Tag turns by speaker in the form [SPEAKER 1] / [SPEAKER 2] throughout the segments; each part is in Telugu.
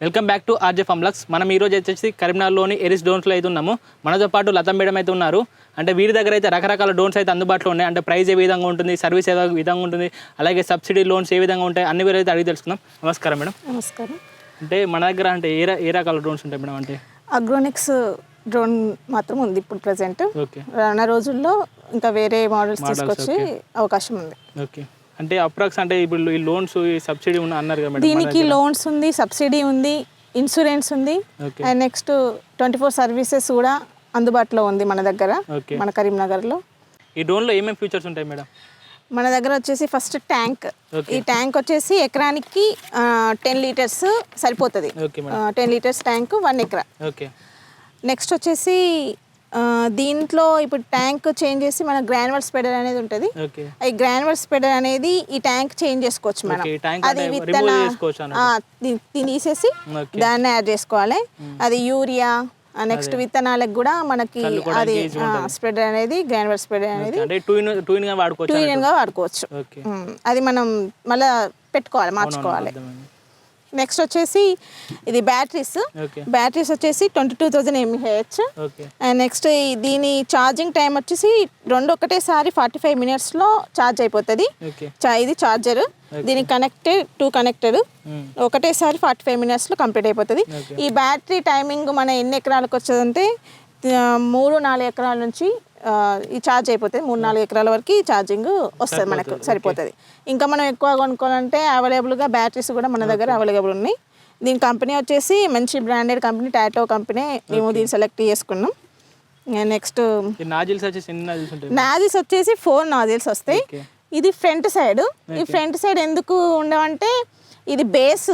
[SPEAKER 1] వెల్కమ్ బ్యాక్ టు ఆర్జే ఫంబ్లక్స్ మనం ఈ రోజు వచ్చేసి కరీంనగర్లోని ఎరిస్ డోన్స్లో అయితే ఉన్నాము. మనతో పాటు లత మేడం అయితే ఉన్నారు. అంటే వీరి దగ్గర అయితే రకరకాల డోన్స్ అయితే అందుబాటులో ఉన్నాయి. అంటే ప్రైస్ ఏ విధంగా ఉంటుంది సర్వీస్ ఏ విధంగా ఉంటుంది అలాగే సబ్సిడీ లోన్స్ ఏ విధంగా ఉంటాయి అన్ని వేరే అయితే అడిగి తెలుసుకుందాం. నమస్కారం మేడం.
[SPEAKER 2] నమస్కారం.
[SPEAKER 1] అంటే మన దగ్గర అంటే ఏ ఏ రకాల డ్రోన్స్ ఉంటాయి మేడం అంటే?
[SPEAKER 2] అగ్రోనిక్స్ డ్రోన్ మాత్రం ఉంది ఇప్పుడు ప్రజెంట్. రానున్న రోజుల్లో ఇంకా వేరే మోడల్స్ తీసుకొచ్చి అవకాశం ఉంది.
[SPEAKER 1] ఓకే. అంటే అప్రాక్స్ అంటే ఇప్పుడు ఈ లోన్స్ ఈ సబ్సిడీ ఉన్న అన్నారు కదా మేడం
[SPEAKER 2] దీనికి లోన్స్ ఉంది సబ్సిడీ ఉంది ఇన్సూరెన్స్ ఉంది. And next twenty four services కూడా అందుబాటులో ఉంది మన దగ్గర మన కరీంనగర్లో.
[SPEAKER 1] ఈ డ్రోన్లో ఏమేమి ఫీచర్స్ ఉంటాయి మేడం?
[SPEAKER 2] మన దగ్గర వచ్చేసి ఫస్ట్ ట్యాంక్. ఈ ట్యాంక్ వచ్చేసి ఎకరానికి టెన్ లీటర్స్ సరిపోతుంది. టెన్ లీటర్స్ ట్యాంక్ వన్ ఎకరా.
[SPEAKER 1] ఓకే.
[SPEAKER 2] నెక్స్ట్ వచ్చేసి దీంట్లో ఇప్పుడు ట్యాంక్ చేంజ్ చేసి మన గ్రాన్యువల్ స్ప్రెడర్ అనేది ఉంటుంది. ఈ గ్రాన్యువల్ స్ప్రెడర్ అనేది ఈ ట్యాంక్ చేంజ్ చేసుకోవచ్చు మనం. అది విత్తన తీసేసి దాన్ని యాడ్ చేసుకోవాలి. అది యూరియా నెక్స్ట్ విత్తనాలకు కూడా మనకి అది స్ప్రెడర్ అనేది గ్రాన్యువల్ స్ప్రెడర్ అనేది
[SPEAKER 1] టూ
[SPEAKER 2] గా వాడుకోవచ్చు అది మనం మళ్ళీ పెట్టుకోవాలి మార్చుకోవాలి. నెక్స్ట్ వచ్చేసి ఇది బ్యాటరీస్. బ్యాటరీస్ వచ్చేసి twenty two thousand MH next దీని ఛార్జింగ్ టైం వచ్చేసి రెండు ఒకటేసారి ఫార్టీ ఫైవ్ మినిట్స్లో ఛార్జ్ అయిపోతుంది. ఇది ఛార్జర్. దీనికి కనెక్టెడ్ టూ కనెక్టెడ్. ఒకటేసారి ఫార్టీ ఫైవ్ మినిట్స్లో కంప్లీట్ అయిపోతుంది. ఈ బ్యాటరీ టైమింగ్ మన ఎన్ని ఎకరాలకు వచ్చేదంటే మూడు నాలుగు ఎకరాల నుంచి ఈ ఛార్జ్ అయిపోతుంది మూడు నాలుగు ఎకరాల వరకు ఈ ఛార్జింగ్ వస్తుంది మనకు సరిపోతుంది. ఇంకా మనం ఎక్కువ కొనుక్కోవాలంటే అవైలబుల్గా బ్యాటరీస్ కూడా మన దగ్గర అవైలబుల్ ఉన్నాయి. దీని కంపెనీ వచ్చేసి మంచి బ్రాండెడ్ కంపెనీ టాటో కంపెనీ మేము దీన్ని సెలెక్ట్ చేసుకున్నాం. నెక్స్ట్
[SPEAKER 1] నాజిల్స్ వచ్చేసి నాజిల్స్
[SPEAKER 2] వచ్చేసి ఫోర్ నాజిల్స్ వస్తాయి. ఇది ఫ్రంట్ సైడ్ ఈ ఫ్రంట్ సైడ్ ఎందుకు ఉండవంటే ఇది బేస్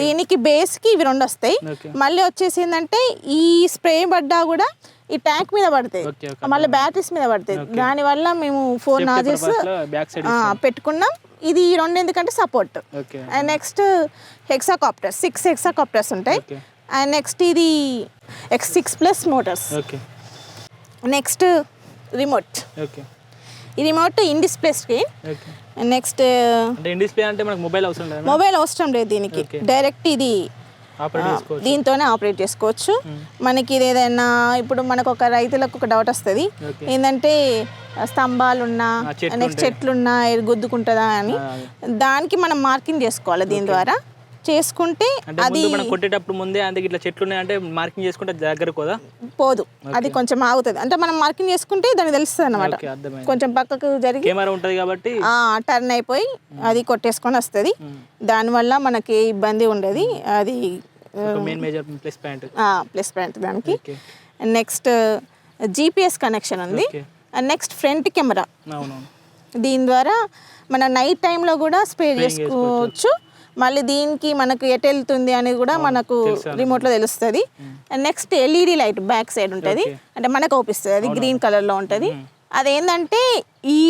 [SPEAKER 2] దీనికి బేస్కి ఇవి రెండు వస్తాయి. మళ్ళీ వచ్చేసి ఏంటంటే ఈ స్ప్రే పడ్డా కూడా ఈ ట్యాంక్ మీద పడతాయి. మళ్ళీ బ్యాటరీస్ మీద పడతాయి. దానివల్ల మేము ఫోర్ నాజిల్స్ పెట్టుకున్నాం. ఇది ఈ రెండు ఎందుకంటే support and next hexacopters six hexacopters ఉంటాయి. అండ్ నెక్స్ట్ ఇది X six plus motors next remote ఈ remote in display screen next
[SPEAKER 1] అంటే ఇన్ డిస్ప్లే అంటే మనకు మొబైల్ అవసరం లేదు?
[SPEAKER 2] మొబైల్ అవసరం లేదు దీనికి. డైరెక్ట్ ఇది దీంతోనే ఆపరేట్ చేసుకోవచ్చు. మనకి ఇది ఏదైనా ఇప్పుడు మనకు ఒక రైతులకు ఒక డౌట్ వస్తుంది. ఏంటంటే స్తంభాలు ఉన్నా
[SPEAKER 1] ఆ, చెట్లు
[SPEAKER 2] నెక్స్ట్ చెట్లున్నా గుద్దుకుంటుందా అని. దానికి మనం మార్కింగ్ చేసుకోవాలి దీని ద్వారా. చేసుకుంటే
[SPEAKER 1] అంటే మనం కొట్టేటప్పుడు ముందే అందుకే ఇట్లా చెట్లు ఉన్నాయంటే మార్కింగ్ చేసుకుంటే దగ్గర కదా
[SPEAKER 2] పోదు? అది కొంచెం ఆగుతుంది. అంటే మనం మార్కింగ్ చేసుకుంటే దానికి తెలుస్తుంది అనమాట కొంచెం పక్కకు జరిగి
[SPEAKER 1] కెమెరా ఉంటుంది కాబట్టి
[SPEAKER 2] టర్న్ అయిపోయి అది కొట్టేసుకొని వస్తుంది. దానివల్ల మనకి ఇబ్బంది ఉండదు. అది
[SPEAKER 1] main major plus point
[SPEAKER 2] plus point దానికి. నెక్స్ట్ జీపీఎస్ కనెక్షన్ ఉంది. నెక్స్ట్ ఫ్రంట్ కెమెరా దీని ద్వారా మన నైట్ టైంలో కూడా స్ప్రే చేసుకోవచ్చు. మళ్ళీ దీనికి మనకు ఎటు వెళ్తుంది అనేది కూడా మనకు రిమోట్లో తెలుస్తుంది. And next LED light back side ఉంటుంది. అంటే మనకు అవుపిస్తుంది అది గ్రీన్ కలర్లో ఉంటుంది. అదేంటంటే ఈ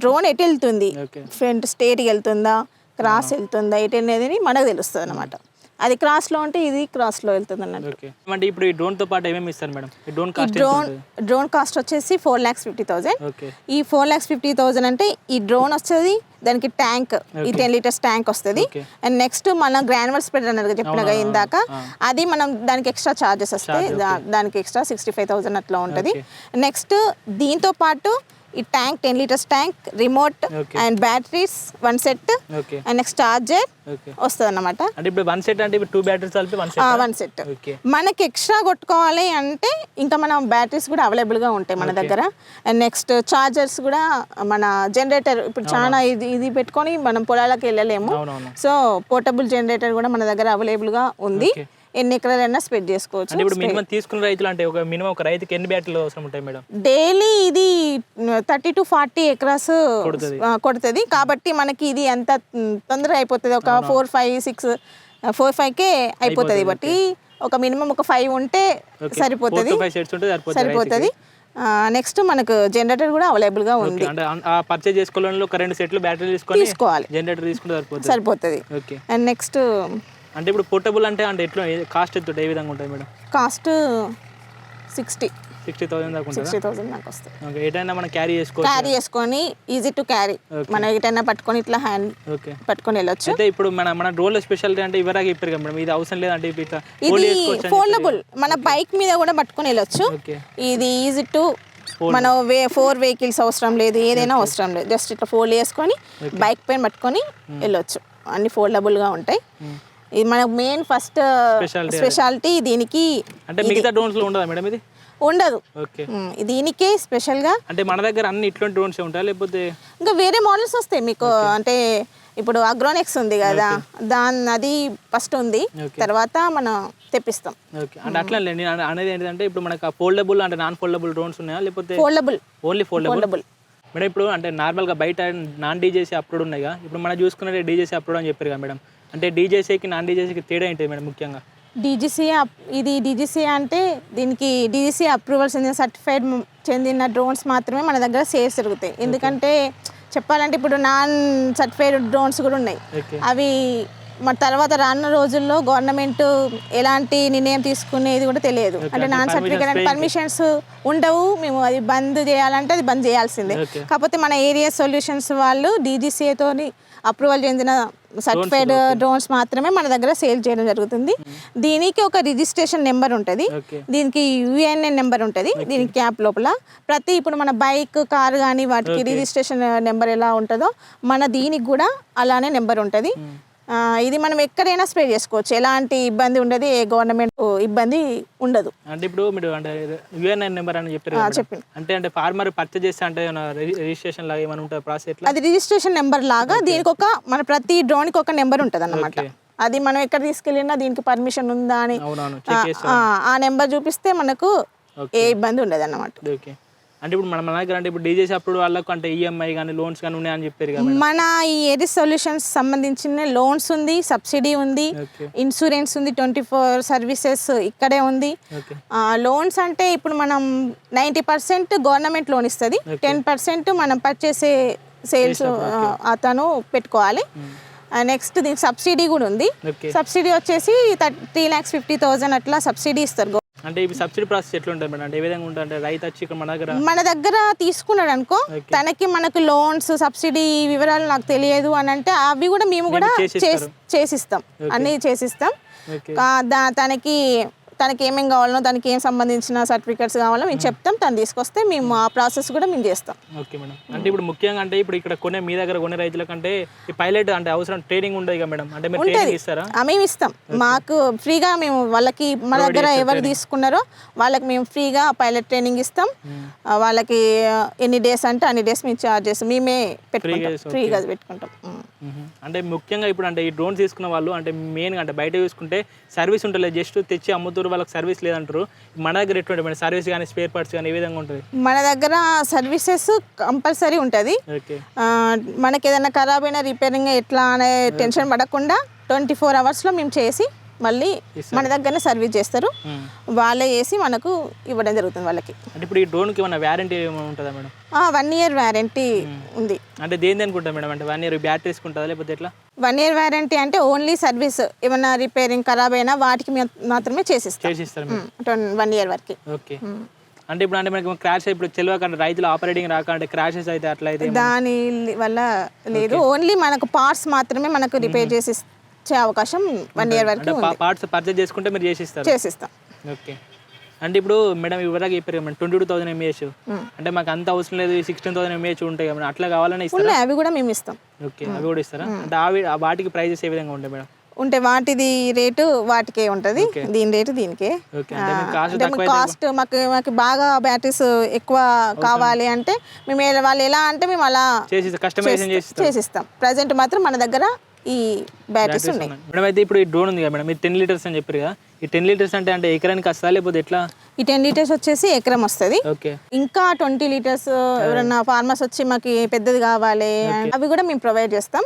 [SPEAKER 2] డ్రోన్ ఎటు వెళ్తుంది? ఫ్రంట్ స్టేట్కి వెళ్తుందా? క్రాస్ వెళ్తుందా? ఎటు అనేది మనకు తెలుస్తుంది అనమాట అది క్రాస్లో ఉంటే ఇది క్రాస్లో వెళ్తుంది అన్నట్టు.
[SPEAKER 1] అంటే ఇప్పుడు ఈ డ్రోన్తో పాటు ఏమేమి ఇస్తారు madam? Drone cost
[SPEAKER 2] drone drone cost వచ్చేసి four lakhs fifty thousand
[SPEAKER 1] okay
[SPEAKER 2] ఈ ఫోర్ ల్యాక్స్ ఫిఫ్టీ థౌజండ్ అంటే ఈ డ్రోన్ వస్తుంది దానికి ట్యాంక్ ఈ టెన్ లీటర్స్ ట్యాంక్ వస్తుంది. అండ్ నెక్స్ట్ మన గ్రాన్యువల్ స్ప్రెడ్ అన్నది చెప్పినగా ఇందాక అది మనం దానికి ఎక్స్ట్రా చార్జెస్ వస్తాయి. దానికి ఎక్స్ట్రా సిక్స్టీ ఫైవ్ థౌసండ్ అట్లా ఉంటుంది. నెక్స్ట్ దీంతో పాటు ఈ tank ten litres tank remote. And batteries one set and next charger వస్తుంది
[SPEAKER 1] అంటే ఇప్పుడు వన్ సెట్ అంటే ఇప్పుడు టూ బ్యాటరీస్ కలిపి one set
[SPEAKER 2] one set
[SPEAKER 1] okay.
[SPEAKER 2] మనకి ఎక్స్ట్రా కొట్టుకోవాలి అంటే ఇంకా మన బ్యాటరీస్ కూడా అవైలబుల్గా ఉంటాయి మన దగ్గర. అండ్ నెక్స్ట్ చార్జర్స్ కూడా మన జనరేటర్ ఇప్పుడు చాలా ఇది ఇది పెట్టుకొని మనం పొలాలకు వెళ్ళలేము. సో పోర్టబుల్ జనరేటర్ కూడా మన దగ్గర అవైలబుల్గా ఉంది.
[SPEAKER 1] Okay.
[SPEAKER 2] ఎన్ని ఎకరాలైనా స్ప్రెడ్ చేసుకోవచ్చు.
[SPEAKER 1] అంటే ఇప్పుడు మినిమం తీసుకున్న రైతులు అంటే ఒక మినిమం ఒక రైతుకి ఎన్ని బ్యాటరీలు అవసరం ఉంటాయి మేడం?
[SPEAKER 2] డైలీ ఇది థర్టీ టు ఫార్టీ ఎకరాస్
[SPEAKER 1] కొడుతుంది.
[SPEAKER 2] కాబట్టి మనకి ఇది ఎంత తొందరగా అయిపోతుంది. ఒక ఫోర్ ఫైవ్ సిక్స్ ఫోర్ ఫైవ్కే అయిపోతుంది. బట్టి ఒక మినిమం ఒక ఫైవ్ ఉంటే సరిపోతుంది.
[SPEAKER 1] సరిపోతుంది
[SPEAKER 2] నెక్స్ట్ మనకు జనరేటర్ కూడా అవైలబుల్గా ఉంది.
[SPEAKER 1] ఓకే, అంటే ఆ పర్చేజ్ చేసుకోవడంలో ఒక రెండు సెట్లు బ్యాటరీ తీసుకొని
[SPEAKER 2] తీసుకోవాలి.
[SPEAKER 1] జనరేటర్ తీసుకుంటే సరిపోతుంది.
[SPEAKER 2] అండ్ నెక్స్ట్
[SPEAKER 1] అంటే ఇప్పుడు పోర్టబుల్ అంటే అంటే ఎట్లా? కాస్ట్ ఎంత ఏ విధంగా ఉంటుంది madam?
[SPEAKER 2] Cost sixty
[SPEAKER 1] sixty thousand దాకా ఉంటుందా?
[SPEAKER 2] సిక్స్టీ థౌసండ్ నాకు వస్తుంది.
[SPEAKER 1] ఓకే ఎటైనా మనం క్యారీ చేసుకోవచ్చు
[SPEAKER 2] క్యారీ చేసుకొని ఈజీ టు క్యారీ మనం ఎటైనా పట్టుకొని ఇట్లా హ్యాండ్
[SPEAKER 1] ఓకే
[SPEAKER 2] పట్టుకొని వెళ్ళొచ్చు.
[SPEAKER 1] అయితే ఇప్పుడు మన మన డ్రోన్లో స్పెషాలిటీ అంటే ఇవరాగా చెప్పారు కదా మేడం ఇది అవసరం లేదంటే ఇట్లా
[SPEAKER 2] ఇది ఫోల్డబుల్ మన బైక్ మీద కూడా పట్టుకొని వెళ్ళొచ్చు.
[SPEAKER 1] ఓకే
[SPEAKER 2] ఇది ఈజీ టు మన వే ఫోర్ వెహికల్స్ అవసరం లేదు ఏదైనా అవసరం లేదు. జస్ట్ ఇట్లా ఫోల్డ్ చేసుకొని బైక్ పైన పట్టుకొని వెళ్ళొచ్చు. అన్ని ఫోల్డబుల్గా ఉంటాయి. ఇది మనకు మెయిన్ ఫస్ట్ స్పెషాలిటీ దీనికి
[SPEAKER 1] అంటే మిగతా డ్రోన్స్లో ఉండదా మేడం ఇది?
[SPEAKER 2] ఉండదు. దీనికే స్పెషల్గా
[SPEAKER 1] అంటే మన దగ్గర అన్ని ఇట్లాంటి డ్రోన్స్ ఉంటాయా లేకపోతే?
[SPEAKER 2] ఇంకా వేరే మోడల్స్ వస్తాయి మీకు అంటే ఇప్పుడు అగ్రోనెక్స్ ఉంది కదా దాని అది ఫస్ట్ ఉంది. తర్వాత మనం తెప్పిస్తాం.
[SPEAKER 1] ఓకే. అంటే అట్లా నేను అనే- అనేది ఏంటంటే ఇప్పుడు మనకు ఫోల్డబుల్ అంటే నాన్ ఫోల్డబుల్ డ్రోన్స్ ఉన్నాయా లేకపోతే?
[SPEAKER 2] ఫోల్డబుల్
[SPEAKER 1] ఓన్లీ ఫోల్డబుల్ మేడం ఇప్పుడు అంటే నార్మల్గా బయట నాన్ డీజేసీ అప్లోడ్ ఉన్నాయిగా ఇప్పుడు మనం చూసుకున్నది డీజేసీ అప్లోడ్ అని చెప్పారు కదా మేడం. అంటే డీజేసీకి నాన్ డీజేసీకి తేడా ఏంటి మేడం ముఖ్యంగా?
[SPEAKER 2] డీజీసీ ఇది డీజీసీ అంటే దీనికి డీజీసీ అప్రూవల్ చెందిన సర్టిఫైడ్ చెందిన డ్రోన్స్ మాత్రమే మన దగ్గర సేల్స్ జరుగుతాయి. ఎందుకంటే చెప్పాలంటే ఇప్పుడు నాన్ సర్టిఫైడ్ డ్రోన్స్ కూడా ఉన్నాయి. అవి మన తర్వాత రానున్న రోజుల్లో గవర్నమెంట్ ఎలాంటి నిర్ణయం తీసుకునేది కూడా తెలియదు. అంటే నాన్ సర్టిఫికేట్ పర్మిషన్స్ ఉండవు. మేము అది బంద్ చేయాలంటే అది బంద్ చేయాల్సిందే. కాకపోతే మన ఏరియా సొల్యూషన్స్ వాళ్ళు డీజీసీఏతోని అప్రూవల్ చెందిన సర్టిఫైడ్ డ్రోన్స్ మాత్రమే మన దగ్గర సేల్ చేయడం జరుగుతుంది. దీనికి ఒక రిజిస్ట్రేషన్ నెంబర్ ఉంటుంది. దీనికి యుఎన్ఎన్ నెంబర్ ఉంటుంది. దీనికి క్యాప్ లోపల ప్రతి ఇప్పుడు మన బైక్ కార్ కానీ వాటికి రిజిస్ట్రేషన్ నెంబర్ ఎలా ఉంటుందో మన దీనికి కూడా అలానే నెంబర్ ఉంటుంది. ఆ, ఇది మనం ఎక్కడైనా స్ప్రే చేసుకోవచ్చు. ఎలాంటి ఇబ్బంది ఉండదు ఏ గవర్నమెంట్ ఇబ్బంది ఉండదు.
[SPEAKER 1] అంటే ఇప్పుడు మీరు అంటే యుఎన్ఐ నెంబర్ అని చెప్పారు.
[SPEAKER 2] చెప్పండి.
[SPEAKER 1] అంటే అంటే ఫార్మర్ పర్చేజ్ చేస్తే అంటే రిజిస్ట్రేషన్ లాగా ఏమైనా ఉంటుంది ప్రాసెస్
[SPEAKER 2] అది రిజిస్ట్రేషన్ నెంబర్ లాగా దీనికి ఒక మన ప్రతి డ్రోన్కి ఒక నెంబర్ ఉంటుంది అన్నమాట. అది మనం ఎక్కడ తీసుకెళ్ళినా దీనికి పర్మిషన్ ఉందా అని ఆ నెంబర్ చూపిస్తే మనకు ఏ ఇబ్బంది ఉండదు అన్నమాట
[SPEAKER 1] ఓకే అంటే ఇప్పుడు మన మన దగ్గర అంటే ఇప్పుడు డీజేసీ అప్పుడు వాళ్ళకు అంటే ఈఎంఐ కానీ లోన్స్ కానీ ఉన్నాయని చెప్పారు కదా.
[SPEAKER 2] మన ఈ ఎరిస్ సొల్యూషన్స్ సంబంధించిన లోన్స్ ఉంది సబ్సిడీ ఉంది ఇన్సూరెన్స్ ఉంది ట్వంటీ ఫోర్ సర్వీసెస్ ఇక్కడే ఉంది. లోన్స్ అంటే ఇప్పుడు మనం నైంటీ పర్సెంట్ గవర్నమెంట్ లోన్ ఇస్తుంది. టెన్ పర్సెంట్ మనం పర్చేసే సేల్స్ అతను పెట్టుకోవాలి. నెక్స్ట్ దీనికి సబ్సిడీ కూడా ఉంది. సబ్సిడీ వచ్చేసి త్రీ ల్యాక్స్ ఫిఫ్టీ థౌజండ్ అట్లా సబ్సిడీ ఇస్తారు
[SPEAKER 1] అంటే ఇవి సబ్సిడీ ప్రాసెస్ ఎట్లా ఉంటుంది మేడం? అంటే ఏ విధంగా ఉంటుంది? అంటే రైతు వచ్చి ఇక్కడ మన దగ్గర
[SPEAKER 2] మన దగ్గర తీసుకున్నాడు అనుకో తనకి మనకు లోన్స్ సబ్సిడీ వివరాలు నాకు తెలియదు అని అంటే అవి కూడా మేము కూడా చేసిస్తాం. అన్నీ చేసిస్తాం. తనకి తనకి ఏమేం కావాలనో దానికి ఏం సంబంధించిన సర్టిఫికెట్స్ కావాలో మేము చెప్తాం. తను తీసుకొస్తే మేము ఆ ప్రాసెస్ కూడా మేము చేస్తాం.
[SPEAKER 1] Okay madam. అంటే ఇప్పుడు ముఖ్యంగా అంటే ఇప్పుడు ఇక్కడ కొనే మీ దగ్గర కొనే రైతుల కంటే ఈ పైలట్ అంటే అవసరం ట్రైనింగ్ ఉండదు కదా మేడం. అంటే మీరు ట్రైనింగ్ ఇస్తారా?
[SPEAKER 2] మేము ఇస్తాం. మాకు ఫ్రీగా మేము వాళ్ళకి మన దగ్గర ఎవరు తీసుకున్నారో వాళ్ళకి మేము ఫ్రీగా పైలట్ ట్రైనింగ్ ఇస్తాం. వాళ్ళకి ఎన్ని డేస్ అంటే అన్ని డేస్ మేము చార్జ్ చేస్తాం. మేమే పెట్టుకుంటాం. ఫ్రీగా పెట్టుకుంటాం.
[SPEAKER 1] అంటే ముఖ్యంగా ఇప్పుడు అంటే ఈ డ్రోన్స్ తీసుకున్న వాళ్ళు అంటే మెయిన్గా అంటే బయట చూసుకుంటే సర్వీస్ ఉంటుంది జస్ట్ తెచ్చి అమ్ముతారు వాళ్ళకి సర్వీస్ లేదంటారు. మన దగ్గర ఎటువంటి మేడం సర్వీస్ కానీ స్పేర్ పార్ట్స్ కానీ ఏ విధంగా ఉంటుంది?
[SPEAKER 2] మన దగ్గర సర్వీసెస్ కంపల్సరీ ఉంటుంది. మనకి ఏదైనా ఖరాబ్ అయినా రిపేరింగ్ ఎట్లా అనే టెన్షన్ పడకుండా ట్వంటీ ఫోర్ అవర్స్లో మేము చేసి మళ్ళీ మన దగ్గరనే సర్వీస్ చేస్తారు. వాళ్ళే చేసి మనకు ఇవ్వడం జరుగుతుంది వాళ్ళకి.
[SPEAKER 1] అంటే ఇప్పుడు ఈ డ్రోన్కి ఏమైనా వ్యారంటీ ఉంటుందా మేడం?
[SPEAKER 2] వన్ ఇయర్ వ్యారంటీ ఉంది.
[SPEAKER 1] అంటే దేని దేనికి ఉంటుంది మేడం? అంటే వన్ ఇయర్ బ్యాటరీస్కి ఉంటుందా లేకపోతే ఎట్లా?
[SPEAKER 2] వన్ ఇయర్ వ్యారంటీ అంటే ఓన్లీ సర్వీస్ ఏమైనా రిపేరింగ్ ఖరాబ్ అయినా వాటికి మాత్రమే చేసిస్తాం. వన్ ఇయర్ వరకు.
[SPEAKER 1] ఓకే. అంటే ఇప్పుడు అంటే మనకి క్రాష్ ఇప్పుడు తెలియక రైతులు ఆపరేటింగ్ రాక అంటే క్రాషెస్ అయితే అట్లా అయితే
[SPEAKER 2] దాని వల్ల లేదు. ఓన్లీ మనకు పార్ట్స్ మాత్రమే మనకు రిపేర్ చేసి అవకాశం వన్ ఇయర్ వరకు
[SPEAKER 1] పార్ట్స్ పర్చేజ్ చేసుకుంటే మీరు చేసిస్తారు?
[SPEAKER 2] చేసిస్తాం.
[SPEAKER 1] ఓకే. అంటే ఇప్పుడు మేడం ఇవరకు చెప్పారు madam? Twenty two thousand mAh అంటే మాకు అంత అవసరం లేదు సిక్స్టీన్ థౌసండ్ ఎంఏహెచ్ ఉంటాయి కదా అట్లా కావాలని ఇస్తారా?
[SPEAKER 2] అవి కూడా మేము ఇస్తాం.
[SPEAKER 1] ఓకే అవి కూడా ఇస్తారా? అంటే అవి ఆ వాటికి ప్రైజెస్ ఏ విధంగా ఉంటాయి మేడం?
[SPEAKER 2] ఉంటే వాటిది రేటు వాటికే ఉంటుంది. దీని రేటు దీనికే.
[SPEAKER 1] ఓకే అంటే కాస్ట్
[SPEAKER 2] మీకు మాకు బాగా బ్యాటరీస్ ఎక్కువ కావాలి అంటే మేము వాళ్ళు ఎలా అంటే మేము అలా
[SPEAKER 1] చేసి కస్టమైజేషన్ చేసి
[SPEAKER 2] చేసిస్తాం ప్రజెంట్ మాత్రం మన దగ్గర ఈ బ్యాటరీస్ ఉన్నాయి.
[SPEAKER 1] మేడం అయితే ఇప్పుడు ఈ డ్రోన్ ఉంది కదా మేడం ఇది టెన్ లీటర్స్ అని చెప్పారు కదా ఈ టెన్ లీటర్స్ అంటే అంటే ఎకరానికి వస్తా లేకపోతే ఎట్లా?
[SPEAKER 2] ఈ టెన్ లీటర్స్ వచ్చేసి ఎకరం వస్తుంది.
[SPEAKER 1] ఓకే
[SPEAKER 2] ఇంకా ట్వంటీ లీటర్స్ ఎవరన్నా ఫార్మర్స్ వచ్చి మాకు పెద్దది కావాలి అవి కూడా మేము ప్రొవైడ్ చేస్తాం.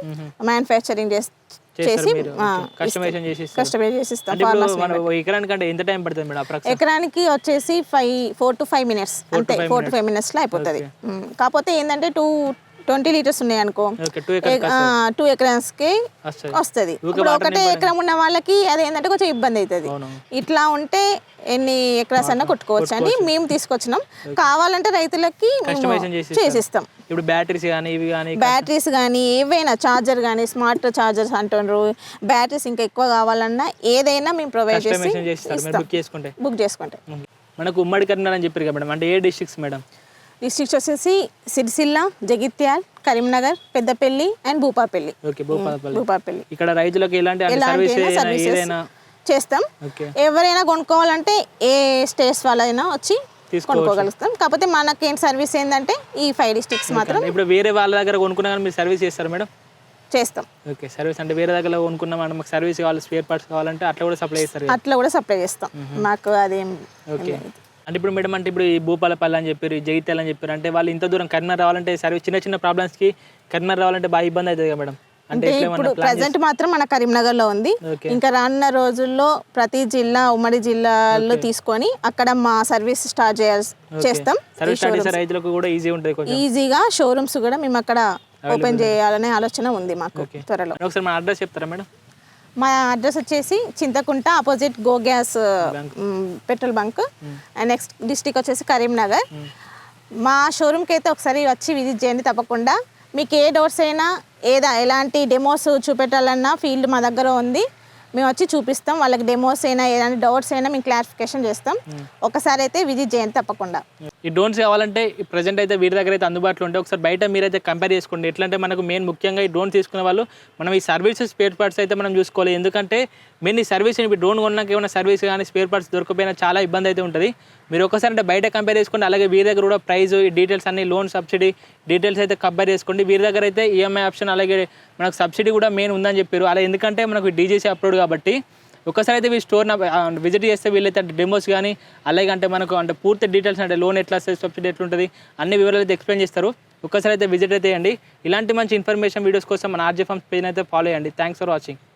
[SPEAKER 2] మ్యానుఫ్యాక్చరింగ్ చేసి
[SPEAKER 1] కస్టమైజేషన్ చేసి.
[SPEAKER 2] కస్టమైజ్
[SPEAKER 1] ఎకరానికి అంటే ఎంత టైం పడుతుంది మేడం
[SPEAKER 2] ఎకరానికి వచ్చేసి five four to five minutes అంతే ఫోర్ టు ఫైవ్ మినిట్స్లో అయిపోతుంది. కాకపోతే ఏంటంటే టూ ట్వంటీ లీటర్స్ ఉన్నాయి అనుకో
[SPEAKER 1] టూ ఎకర్
[SPEAKER 2] టూ ఎకరాస్కి
[SPEAKER 1] వస్తుంది.
[SPEAKER 2] ఇప్పుడు ఒకటే ఎకరం ఉన్న వాళ్ళకి అది ఏంటంటే కొంచెం ఇబ్బంది అవుతుంది ఇట్లా ఉంటే ఎన్ని ఎకరాస్ అన్నా కొట్టుకోవచ్చు. అని మేము తీసుకొచ్చినాం. కావాలంటే రైతులకి చేసిస్తాం.
[SPEAKER 1] ఇప్పుడు బ్యాటరీస్ కానీ ఇవి కానీ
[SPEAKER 2] బ్యాటరీస్ కానీ ఏవైనా ఛార్జర్ కానీ స్మార్ట్ ఛార్జర్స్ అంటున్నారు బ్యాటరీస్ ఇంకా ఎక్కువ కావాలన్నా ఏదైనా మేము ప్రొవైడ్ చేసి
[SPEAKER 1] బుక్ చేసుకుంటే.
[SPEAKER 2] బుక్ చేసుకుంటాం.
[SPEAKER 1] మనకు ఉమ్మడి కరీంనగర్ అని చెప్పారు కదా మేడం. అంటే ఏ డిస్ట్రిక్ట్స్ మేడం?
[SPEAKER 2] డిస్ట్రిక్ట్స్ వచ్చేసి సిరిసిల్ల జగిత్యాల్ కరీంనగర్ పెద్దపల్లి అండ్ భూపాపల్లి భూపాపల్లి
[SPEAKER 1] ఇక్కడ రైతులకు ఎలాంటి
[SPEAKER 2] సర్వీసెస్ చేస్తాం. ఎవరైనా కొనుక్కోవాలంటే ఏ స్టేట్స్ వాళ్ళైనా వచ్చి కొనుక్కోగలుగుతాం. కాకపోతే మనకి సర్వీస్ ఏంటంటే ఈ ఫైవ్ డిస్ట్రిక్ట్స్ మాత్రం
[SPEAKER 1] ఇప్పుడు వేరే వాళ్ళ దగ్గర కొనుక్కున్నా కానీ మీరు సర్వీస్ చేస్తారు మేడం?
[SPEAKER 2] చేస్తాం.
[SPEAKER 1] ఓకే సర్వీస్ అంటే వేరే దగ్గర కొనుక్కున్నా మనం మాకు సర్వీస్ కావాలి స్పేర్ పార్ట్స్ కావాలంటే అట్లా కూడా సప్లై చేస్తారు.
[SPEAKER 2] అట్లా కూడా సప్లై చేస్తాం. మాకు అదేం
[SPEAKER 1] ఓకే. అంటే ఇప్పుడు మేడం అంటే ఇప్పుడు ఈ భూపాలపల్లి అని చెప్పారు జగిత్యాల అని చెప్పారు అంటే వాళ్ళు ఇంత దూరం కరీంనగర్ రావాలంటే సర్వీస్ చిన్న చిన్న ప్రాబ్లమ్స్కి కరీంనగర్ రావాలంటే బాగా ఇబ్బంది అవుతుంది కదా మేడం. అంటే
[SPEAKER 2] ఇప్పుడు ప్రజెంట్ మాత్రం మన కరీంనగర్లో ఉంది ఇంకా రానున్న రోజుల్లో ప్రతి జిల్లా ఉమ్మడి జిల్లాలో తీసుకొని అక్కడ మా సర్వీస్ స్టార్ట్ చేయాల్సి చేస్తాం. ఈజీగా షోరూమ్స్ కూడా మేము అక్కడ ఓపెన్ చేయాలనే ఆలోచన ఉంది మాకు. త్వరలో.
[SPEAKER 1] ఒకసారి మన అడ్రస్ చెప్తారా మేడం?
[SPEAKER 2] మా అడ్రస్ వచ్చేసి Chintakunta opposite go gas petrol bunk. And next district వచ్చేసి కరీంనగర్. మా షోరూమ్కి అయితే ఒకసారి వచ్చి విజిట్ చేయండి తప్పకుండా. మీకు ఏ డోర్స్ అయినా ఏదా ఎలాంటి డెమోస్ చూపెట్టాలన్నా ఫీల్డ్ మా దగ్గర ఉంది. మేము వచ్చి చూపిస్తాం. వాళ్ళకి డెమోస్ అయినా ఏదైనా డౌట్స్ అయినా మేము క్లారిఫికేషన్ చేస్తాం. ఒకసారి అయితే విజిట్ చేయండి తప్పకుండా.
[SPEAKER 1] ఈ డ్రోన్స్ కావాలంటే ప్రజెంట్ అయితే వీరి దగ్గర అయితే అందుబాటులో ఉంటాయి. ఒకసారి బయట మీరైతే కంపేర్ చేసుకోండి. ఎట్లా అంటే మనకు మెయిన్ ముఖ్యంగా ఈ డ్రోన్ తీసుకునే వాళ్ళు మనం ఈ సర్వీసెస్ స్పేర్ పార్ట్స్ అయితే మనం చూసుకోవాలి. ఎందుకంటే మెయిన్ ఈ సర్వీస్ ఇప్పుడు డ్రోన్ కొన్నాక ఏమైనా సర్వీస్ కానీ స్పేర్ పార్ట్స్ దొరకపోయినా చాలా ఇబ్బంది అయితే ఉంటుంది. మీరు ఒకసారి అంటే బయట కంపేర్ చేసుకోండి అలాగే వీరి దగ్గర కూడా ప్రైస్ ఈ డీటెయిల్స్ అన్ని లోన్ సబ్సిడీ డీటెయిల్స్ అయితే కంపేర్ చేసుకోండి. వీరి దగ్గర అయితే ఈఎంఐ ఆప్షన్ అలాగే మనకు సబ్సిడీ కూడా మెయిన్ ఉందని చెప్పారు. అలా ఎందుకంటే మనకు డీజీసీ అప్లోడ్ కాబట్టి ఒకసారి అయితే వీళ్ళు స్టోర్ విజిట్ చేస్తే వీళ్ళైతే డెమోస్ కానీ అలాగే అంటే మనకు అంటే పూర్తి డీటెయిల్స్ అంటే లోన్ ఎట్లా వస్తుంది సబ్సిడీ ఎట్లా ఉంటుంది అన్ని వివరాలు అయితే ఎక్స్ప్లెయిన్ చేస్తారు. ఒకసారి అయితే విజిట్ అయితే చేయండి. ఇలాంటి మంచి ఇన్ఫర్మేషన్ వీడియోస్ కోసం మన ఆర్జీ ఫార్మ్స్ పేజ్ అయితే ఫాలో చేయండి. Thanks for watching